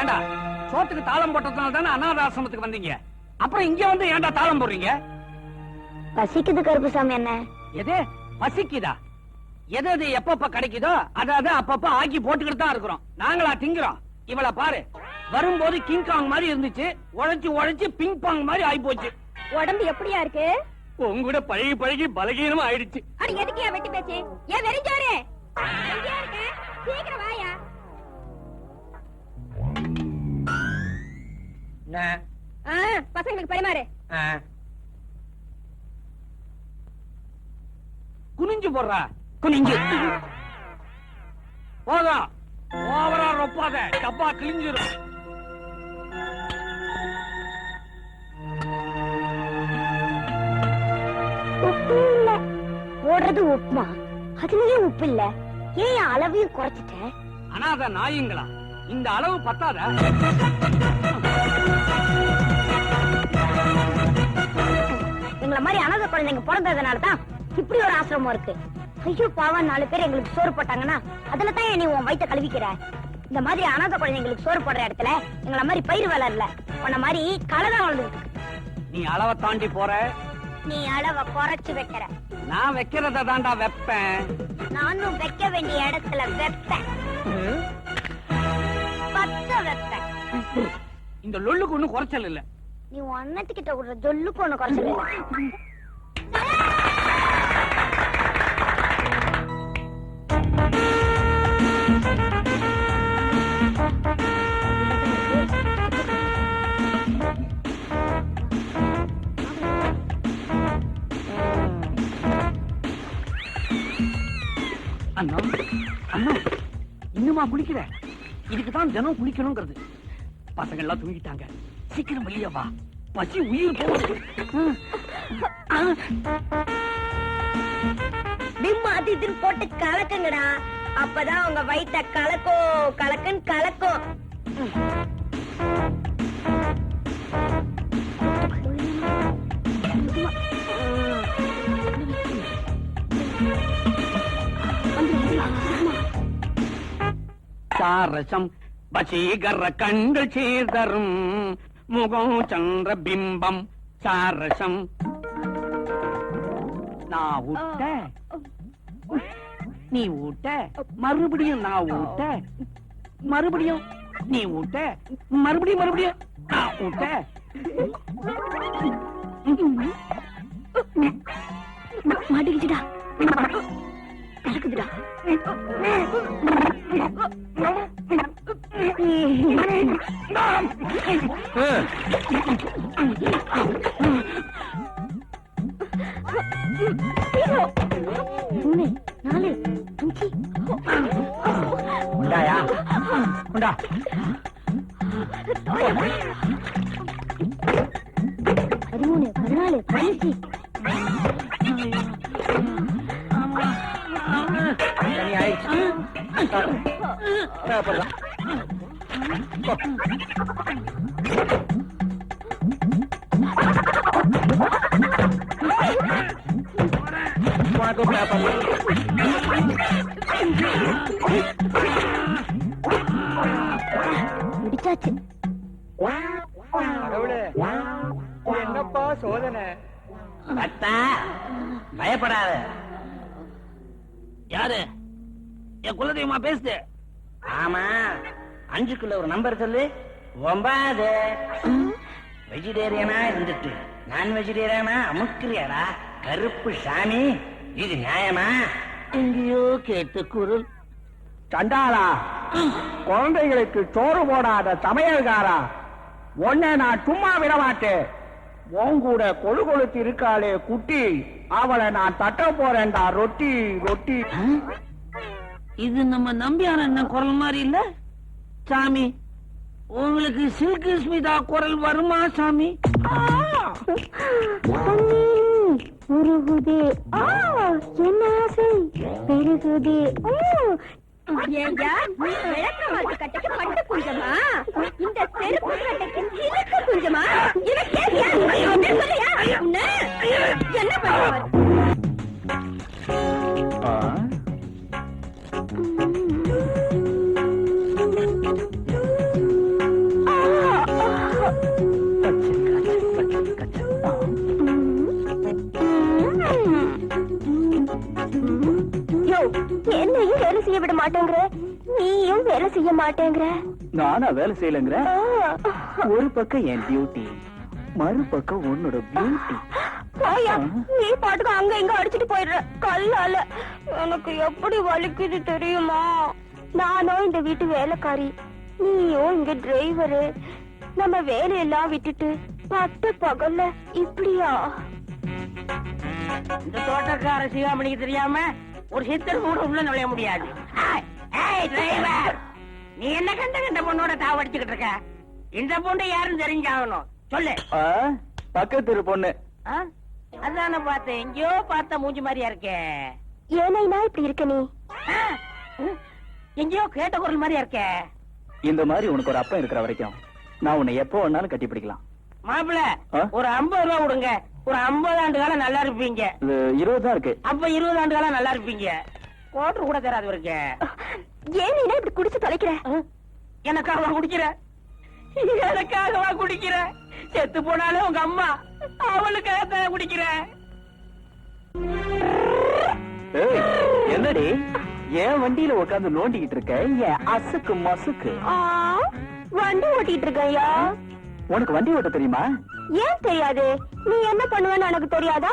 ஏண்டா சோத்துக்கு தாளம் போட்டதுனால தானே அனாதாசிரமத்துக்கு வந்தீங்க? அப்புறம் இங்க வந்து ஏன்டா தாளம் போடுறீங்க? பசிக்குது கருப்புசாமி என்ன எது? பசிக்குதா? எது எது எப்பப்ப கிடைக்குதோ அதாவது அப்பப்ப ஆக்கி போட்டுக்கிட்டு தான் இருக்கிறோம். நாங்களா திங்குறோம். இவள பாரு. வரும்போது கிங் காங் மாதிரி இருந்துச்சு. உழைச்சு உழைச்சு பிங் பாங் மாதிரி ஆயி போச்சு உடம்பு எப்படியா இருக்கு? உங்கூட பழகி பழகி பலகீனமா ஆயிடுச்சு. அட எதுக்கு வெட்டி பேச்சு? ஏன் வெறிஞ்சோரு? சீக்கிரம் வாயா. ஆ, பசங்களுக்கு பரிமாறு குனிஞ்சு போடுறா. குனிஞ்சு. போதும். ஓவரா ரொப்பாத. டப்பா கிழிஞ்சிரும். உப்பு இல்ல போடுறது உப்புமா? அதுலயும் உப்பு இல்ல ஏன் அளவையும் குறைச்சிட்ட? அனாத நாயுங்களா. இந்த அளவு பத்தாத. எங்கள மாதிரி அனாதை குழந்தைங்க பிறந்ததுனால தான் இப்படி ஒரு ஆசிரமம் இருக்கு. ஐயோ பாவம் நாலு பேர் எங்களுக்கு சோறு போட்டாங்கன்னா அதுல தான் நீ உன் வயித்தை கழுவிக்கிற. இந்த மாதிரி அனாதை குழந்தைங்களுக்கு சோறு போடுற இடத்துல எங்கள மாதிரி பயிர் வளரல. உன்ன மாதிரி களை தான் வளர்ந்துருக்கு நீ அளவை தாண்டி போற? நீ அளவை குறைச்சு வைக்கிற. நான் வைக்கிறத தாண்டா வைப்பேன். நானும் வைக்க வேண்டிய இடத்துல வைப்பேன். பத்த வைப்பேன். இந்த லொல்லுக்கு ஒண்ணும் குறைச்சல் இல்ல. நீ உன் அண்ணத்துக்கிட்ட விடுற ஜொல்லுக்கு ஒண்ணு குறைச்சல அண்ணா இன்னுமா குளிக்கிற இதுக்கு தான் தினம் குளிக்கணுங்கிறது. பசங்க எல்லாம் தூங்கிட்டாங்க. சீக்கிரம் வெளியே வா. பசி உயிர் போகுது. பிம் அது இதுன்னு போட்டு கலக்குங்கடா. அப்பதான் உங்க வயிற்ற கலக்கும் கலக்குன்னு கலக்கும். சாரசம் வசீகர கண்கள் சேர்தரும் முகம் சந்திர பிம்பம் சாரசம். நான் ஊட்ட நீ ஊட்ட மறுபடியும் நான் ஊட்ட மறுபடியும் நீ ஊட்ட மறுபடியும் மறுபடியும் நான் ஊட்ட. மாட்டிக்கிச்சுடா. கலக்குதுடா மூணு நாலு அஞ்சு. உண்டாயா? உண்டா? உனக்கு முடிச்சாச்சு என்னப்பா சோதனை? அத்தா பயப்படாத. யாரு? என் குலதெய்வமா பேசுது? ஆமா. அஞ்சுக்குள்ள ஒரு நம்பர் சொல்லு. ஒன்பது வெஜிடேரியனா இருந்துட்டு. நான் வெஜிடேரியனா அமுக்கிறியாடா. கருப்பு சாமி இது நியாயமா? எங்கேயோ கேட்ட குரல். சண்டாளா குழந்தைகளுக்கு சோறு போடாத சமையல்காரா? உன்னை நான் சும்மா விட மாட்டேன் உன் கூட கொழு கொழுத்து இருக்காளே குட்டி. அவளை நான் தட்ட போறேன்டா ரொட்டி ரொட்டி. இது நம்ம நம்பியார் அண்ணன் குரல் மாதிரி இல்ல? சாமி உங்களுக்கு சில்கு ஸ்மிதா குரல் வருமா சாமி? உருகுதே. ஆ! என்ன ஆசை பெருகுதே. இந்த செருப்பு கட்டைக்கு சிலுக்கு குஞ்சமா என்ன? என்ன? பண்ணுவார் மாட்டேங்கிற? நீயும் வேலை செய்ய மாட்டேங்கிற? நானா வேலை செய்யலங்கிற. ஒரு பக்கம் என் டியூட்டி மறுபக்கம் உன்னோட பியூட்டி போயா நீ பாட்டுக்கு அங்க இங்க அடிச்சிட்டு போயிடுற. கல்லால. எனக்கு எப்படி வலிக்குது தெரியுமா? நானும் இந்த வீட்டு வேலைக்காரி நீயும் இங்க டிரைவரு நம்ம வேலையெல்லாம் விட்டுட்டு பட்டு பகல்ல இப்படியா? இந்த தோட்டக்கார சிகாமணிக்கு தெரியாம ஒரு சித்தர் கூட உள்ள நுழைய முடியாது. ஏய், ஏய் டிரைவர் நீ என்ன கண்ட கண்ட பொண்ணோட தாவடிச்சுக்கிட்டு இருக்க? இந்த பொண்ணு யாருன்னு தெரிஞ்சாகணும். சொல்லு. பக்கத்து பொண்ணு. ஆ? அதானே பார்த்தேன். எங்கேயோ பார்த்த மூஞ்சி மாதிரியா இருக்கே. ஏனைனா இப்படி இருக்க நீ? எங்கேயோ கேட்ட குரல் மாதிரியா இருக்கே. இந்த மாதிரி உனக்கு ஒரு அப்பா இருக்கிற வரைக்கும் நான் உன்னை எப்போ வேணாலும் கட்டி பிடிக்கலாம் மாப்பிள? ஒரு ஐம்பது ரூபா கொடுங்க. ஒரு ஐம்பது ஆண்டு காலம் நல்லா இருப்பீங்க. இது இருபது தான் இருக்கு. அப்ப இருபது ஆண்டு காலம் நல்லா இருப்பீங்க. கோட்டர் கூட தராது இவருக்கு. ஏனைனா இப்படி குடிச்சு தொலைக்கிற? எனக்காகவா குடிக்கிற? எனக்காகவா குடிக்கிற? செத்து போனாலும் உங்க அம்மா அவளுக்காக தான் குடிக்கிற? ஏய், என்னடி? என் வண்டியில உட்கார்ந்து நோண்டிக்கிட்டு இருக்க? என் அசுக்கு மசுக்கு? ஆ, வண்டி ஓட்டிட்டு இருக்கையா உனக்கு வண்டி ஓட்ட தெரியுமா? ஏன் தெரியாது? நீ என்ன பண்ணுவேன்னு எனக்கு தெரியாதா?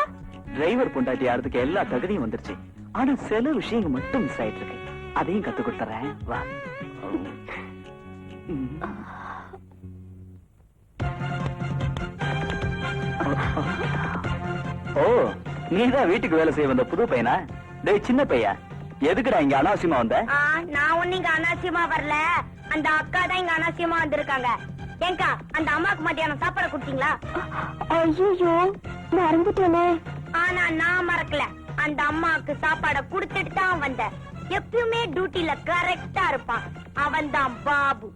டிரைவர் பொண்டாட்டி ஆறதுக்கு எல்லா தகுதியும் வந்துருச்சு. ஆனா சில விஷயங்கள் மட்டும் மிஸ் ஆயிட்டு இருக்கு அதையும் கத்து கொடுத்துறேன். வா. ஓ நீதான் வீட்டுக்கு வேலை செய்ய வந்த புது பையனா? டேய் சின்ன பையா? எதுக்குடா இங்க அனாவசியமா வந்த? நான் ஒண்ணு இங்க அனாவசியமா வரல. அந்த அக்கா தான் இங்க அனாவசியமா வந்திருக்காங்க. ஏங்கா அந்த அம்மாக்கு மத்தியானம் சாப்பாடு கொடுத்தீங்களா? ஐயோ மறந்துட்டேனே. ஆனா நான் மறக்கல. அந்த அம்மாக்கு சாப்பாட குடுத்துட்டு தான் வந்தேன் எப்பயுமே டியூட்டில கரெக்டா இருப்பான். அவன் தான் பாபு.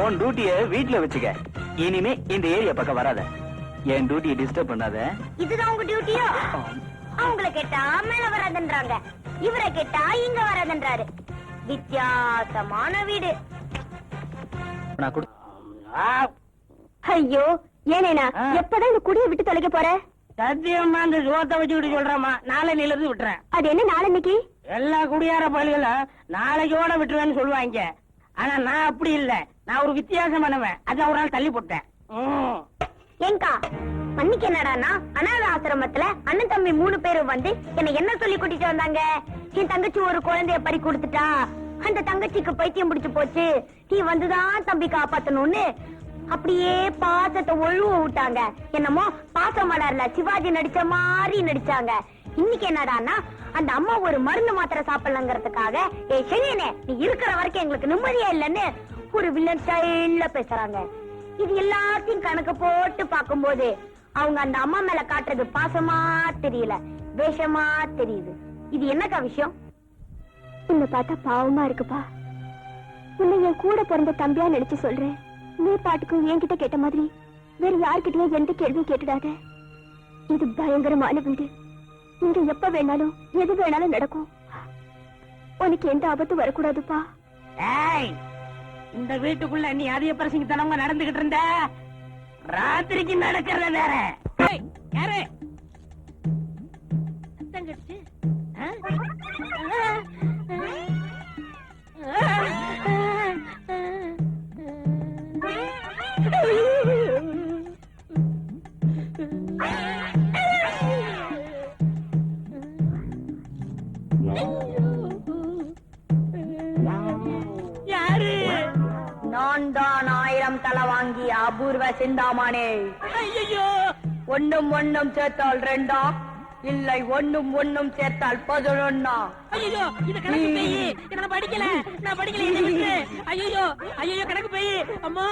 உன் டியூட்டிய வீட்ல வச்சுக்க. இனிமே இந்த ஏரியா பக்கம் வராத. என் டியூட்டியை டிஸ்டர்ப் பண்ணாத. இதுதான் உங்க டியூட்டியோ அவங்கள கேட்டா மேல வராதுன்றாங்க. இவரை கேட்டா இங்க வராதுன்றாரு. வித்தியாசமான வீடு. நான் கொடு. ஐயோ ஏனேனா. எப்பதான் இந்த குடியை விட்டு தொலைக்க போற? சத்தியமா அந்த சோத்தை வச்சுக்கிட்டு சொல்றேம்மா. நாளை நிலந்து விட்டுறேன். அது என்ன நாளன்னைக்கு எல்லா குடியார பயல்களும் நாளைக்கோட விட்டுருவேன்னு சொல்லுவாங்க. ஆனா நான் அப்படி இல்ல. நான் ஒரு வித்தியாசமானவன் அதான் ஒரு நாள் தள்ளி போட்டேன். ம். ஏங்கா அன்னைக்கு என்னடானா அனாத ஆசிரமத்துல அண்ணன் தம்பி மூணு பேரும் வந்து என்ன என்ன சொல்லி கூட்டிட்டு வந்தாங்க? என் தங்கச்சி ஒரு குழந்தைய பறி கொடுத்துட்டா. அந்த தங்கச்சிக்கு பைத்தியம் பிடிச்சு போச்சு. நீ வந்துதான் தம்பி காப்பாத்தணும்னு. அப்படியே பாசத்தை ஒழுவ விட்டாங்க. என்னமோ பாசம் வளரல. சிவாஜி நடிச்ச மாதிரி நடிச்சாங்க. இன்னைக்கு என்னடான்னா அந்த அம்மா ஒரு மருந்து மாத்திரை சாப்பிடலங்கிறதுக்காக ஏ சரியனே நீ இருக்கிற வரைக்கும் எங்களுக்கு நிம்மதியா இல்லைன்னு ஒரு வில்லன் ஸ்டைல்ல பேசுறாங்க. இது எல்லாத்தையும் கணக்கு போட்டு பாக்கும்போது அவங்க அந்த அம்மா மேல காட்டுறது பாசமா தெரியல. வேஷமா தெரியுது. இது என்னக்கா விஷயம்? உன்னை பார்த்தா பாவமா இருக்குப்பா. உன்னை என் கூட பிறந்த தம்பியா நினைச்சு சொல்றேன். நீ பாட்டுக்கு என்கிட்ட கேட்ட மாதிரி வேற யார்கிட்டயும் எந்த கேள்வியும் கேட்டுடாத. இது பயங்கரமான வீடு. இங்க எப்ப வேணாலும் எது வேணாலும் நடக்கும். உனக்கு எந்த ஆபத்தும் வரக்கூடாதுப்பா. ஏய் இந்த வீட்டுக்குள்ள நீ அதிக பிரசங்கித்தனமா நடந்துகிட்டு இருந்த? ராத்திரிக்கு நடக்கிறத வேற. ஏய், யாரு? சத்தம் அபூர்வ சிந்தாமணி. ஒண்ணும் ஒண்ணும் சேர்த்தால் ரெண்டா? இல்லை ஒண்ணும் ஒண்ணும் சேர்த்தால் பதினொன்னா? ஐயோ இது கணக்கு பேய். நான் படிக்கல. நான் படிக்கல. என்ன ஐயோ ஐயோ கணக்கு பேய். அம்மா!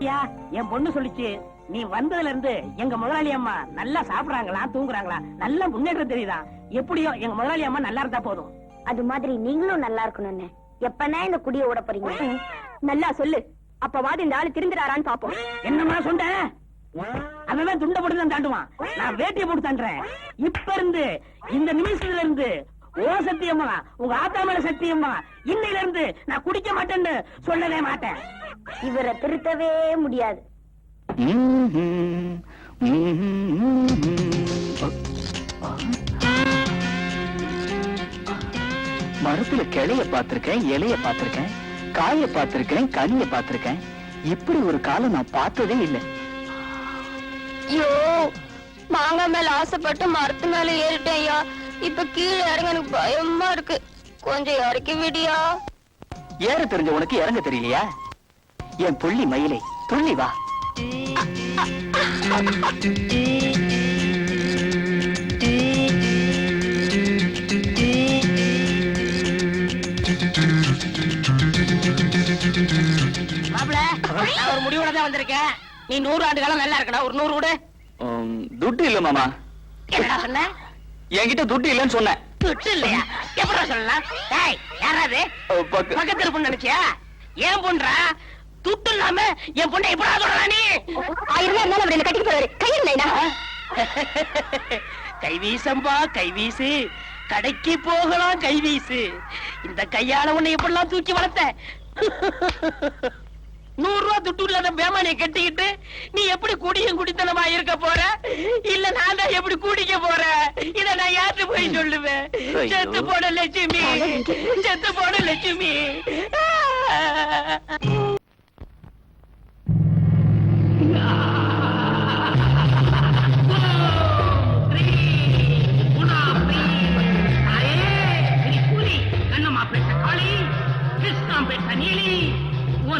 ஐயா என் பொண்ணு சொல்லிச்சு. நீ வந்ததுல இருந்து எங்க முதலாளி அம்மா நல்லா சாப்பிடுறாங்களா தூங்குறாங்களா? நல்ல முன்னேற்றம் தெரியுதா? எப்படியோ எங்க முதலாளி அம்மா நல்லா இருந்தா போதும். அது மாதிரி நீங்களும் நல்லா இருக்கணும்னு. எப்பனே இந்த குடிய ஓட போறீங்க? நல்லா சொல்லு. அப்பவாது இந்த ஆளு திருந்துறாரான்னு பாப்போம். என்னம்மா சொன்ன? அவன் துண்ட போட்டு தான் தாண்டுவான். நான் வேட்டியை போட்டு தாண்டுறேன். இப்ப இருந்து இந்த நிமிஷத்துல இருந்து ஓ சத்தியம்மா உங்க ஆத்தா மேல சத்தியம்மா இன்னையில இருந்து நான் குடிக்க மாட்டேன்னு சொல்லவே மாட்டேன். இவரை திருத்தவே முடியாது. மரத்துல கிளைய பார்த்திருக்கேன் இலைய பார்த்திருக்கேன். காய பார்த்திருக்கேன் கனிய பார்த்திருக்கேன். இப்படி ஒரு காலம் நான் பார்த்ததே இல்லை. ஐயோ மாங்காய் மேல ஆசைப்பட்டு மரத்து மேல ஏறிட்டேன் ஐயா. இப்ப கீழே இறங்க எனக்கு பயமா இருக்கு. கொஞ்சம் இறக்கி விடியா. ஏற தெரிஞ்ச உனக்கு இறங்க தெரியலையா? என் புள்ளி மயிலை துள்ளி வா. மாப்பிள நான் ஒரு முடிவோட தான் வந்திருக்கேன். நீ நூறு ஆண்டு காலம் நல்லா இருக்கணும் ஒரு நூறு உம், துட்டு இல்ல மாமா. என்னடா சொன்ன? என்கிட்ட துட்டு இல்லைன்னு சொன்னேன் துட்டு இல்லையா? எப்படா சொல்லலாம்? டேய் யாராவது? அஹ், பக்க- பக்கத்து பொண்ணு நினைச்சியா? ஏன் பொண்ணா துட்டு இல்லாம என் பொண்ணை எப்படா சொல்லலாம் நீ? ஆயிரம் இருந்தாலும் அவர் என்ன கட்டிட்டு போறாரு. கையில் கைவீசம்பா கைவீசு கடைக்கு போகலாம் கைவீசு இந்த கையால உன்னை எப்படிலாம் தூக்கி வளர்த்த நூறு ரூபா துட்டு பேமானிய கட்டிக்கிட்டு நீ எப்படி குடியும் குடித்தனமா இருக்க போற? இல்ல நான் தான் எப்படி குடிக்க போறேன் இத நான் யார்கிட்ட போய் சொல்லுவேன். செத்து போன லட்சுமி. செத்து போன லட்சுமி.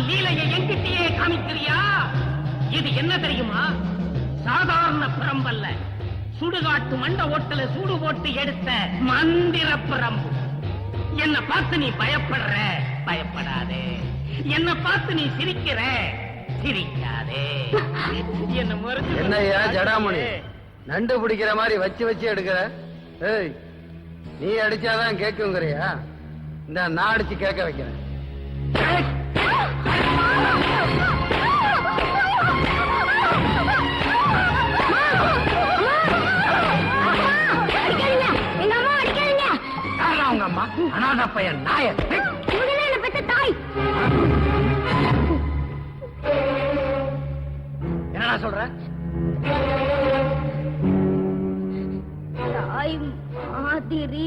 லீலையை என்கிட்டயே காமிக்கிறியா? இது என்ன தெரியுமா? சாதாரண பிரம்பல்ல சுடுகாட்டு மண்ட ஓட்டல சூடு போட்டு எடுத்த மந்திர பிரம்பு என்ன பார்த்து நீ பயப்படுற? பயப்படாதே. என்ன பார்த்து நீ சிரிக்கிற? சிரிக்காதே. என்ன முறைச்சு என்னய்யா ஜடாமணி? நண்டு பிடிக்கிற மாதிரி வச்சு வச்சு எடுக்கிற? ஏய் நீ அடிச்சாதான் கேக்குங்கிறியா? இந்த நான் அடிச்சு கேட்க வைக்கிறேன். அனாத பையன் நாய தாய். என்னடா சொல்ற? தாய் மாதிரி.